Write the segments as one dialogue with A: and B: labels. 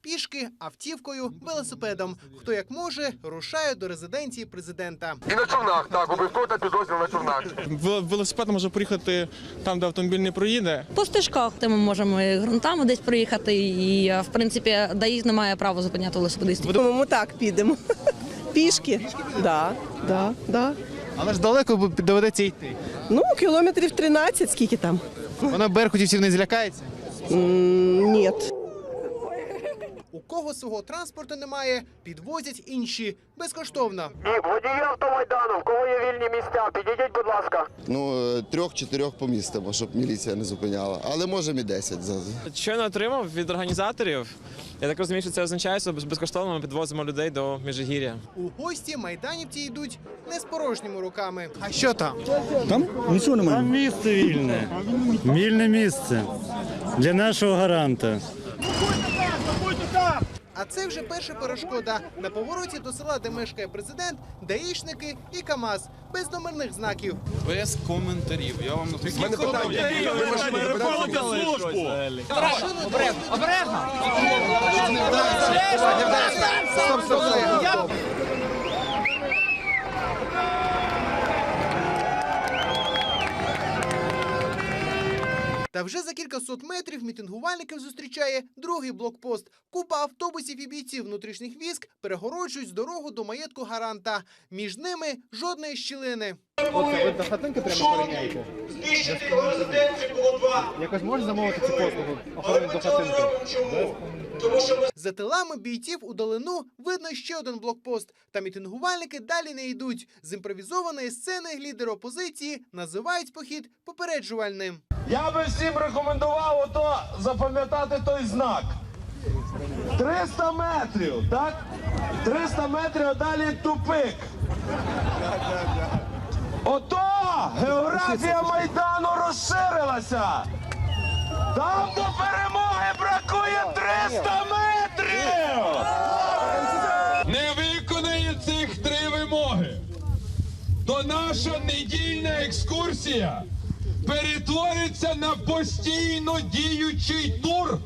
A: Пішки, автівкою, велосипедом. Хто як може, рушає до резиденції президента.
B: І на човнах так обов'язково та підрозділ на човнах.
C: Велосипедом може приїхати там, де автомобіль не проїде.
D: По стежках де ми можемо і ґрунтами десь проїхати, і в принципі даїзд не має права зупиняти велосипедистів.
E: Думаю, так підемо. Пішки, Пішки да, да.
A: Але ж далеко доведеться йти.
E: Ну, кілометрів 13, скільки там?
A: Вона беркутівців не злякається.
E: М, Ні.
A: У кого свого транспорту немає, підвозять інші безкоштовно.
B: І водії автомайдану, в кого є вільні місця, підійдіть, будь ласка.
F: Ну, е, трьох-чотирьох помістимо, щоб міліція не зупиняла. Але можемо і десять. за-
C: Щойно отримав від організаторів. Я так розумію, що це означає, що безкоштовно ми підвозимо людей до Міжгір'я.
A: У гості майданівці йдуть не з порожніми руками. А що там?
G: Там нічого немає.
H: Там місце вільне. Вільне місце для нашого гаранта.
A: А це вже перша перешкода на повороті до села, де мешкає президент, даїшники і КАМАЗ без номерних знаків.
C: Без коментарів. Я вам
B: мене питання. Ви машину забираєте?
A: Стоп, стоп, стоп. Та вже за кількасот метрів мітингувальників зустрічає другий блокпост. Купа автобусів і бійців внутрішніх військ перегороджують дорогу до маєтку гаранта. Між ними жодної щілини. Оце ви до хатинки прямо перейняєте? Якось можеш замовити цю послугу? Охорони до хатинки. За тилами бійців у долину видно ще один блокпост. Та мітингувальники далі не йдуть. З імпровізованої сцени лідери опозиції називають похід попереджувальним.
I: Я би всім рекомендував ото запам'ятати той знак. 300 метрів, так? 300 метрів, а далі тупик. Ото географія Майдану розширилася. Там до перемоги бракує 300 метрів! Не виконає цих три вимоги. То наша недільна екскурсія перетвориться на постійно діючий тур.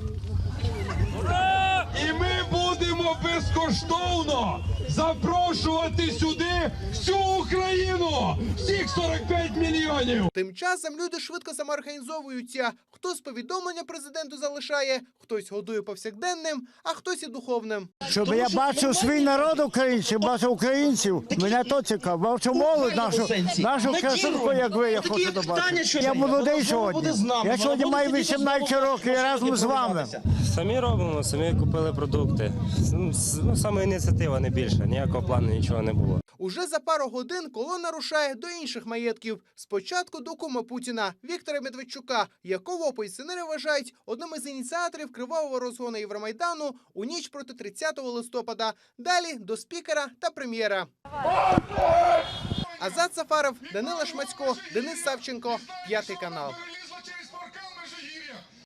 I: І ми будемо безкоштовно запрошувати сюди всю Україну, всіх 45 мільйонів.
A: Тим часом люди швидко самоорганізовуються. Хтось повідомлення президенту залишає, хтось годує повсякденним, а хтось і духовним.
H: Щоб я бачив свій народ українців, бачив українців, мене то цікаво. Бачив молодь нашу, нашу красунку, як ви, я хочу добавити. Я молодий сьогодні. Я сьогодні маю 18 років і разом з вами.
J: Самі робимо, самі купили продукти. Ну, Ну, саме ініціатива не більше, ніякого плану нічого не було.
A: Уже за пару годин колона рушає до інших маєтків. Спочатку до кума Путіна Віктора Медведчука, якого опозиціонери вважають одним із ініціаторів кривавого розгону Євромайдану у ніч проти 30 листопада. Далі до спікера та прем'єра. Азат Сафаров, Данила Шмацько, Денис Савченко, п'ятий канал.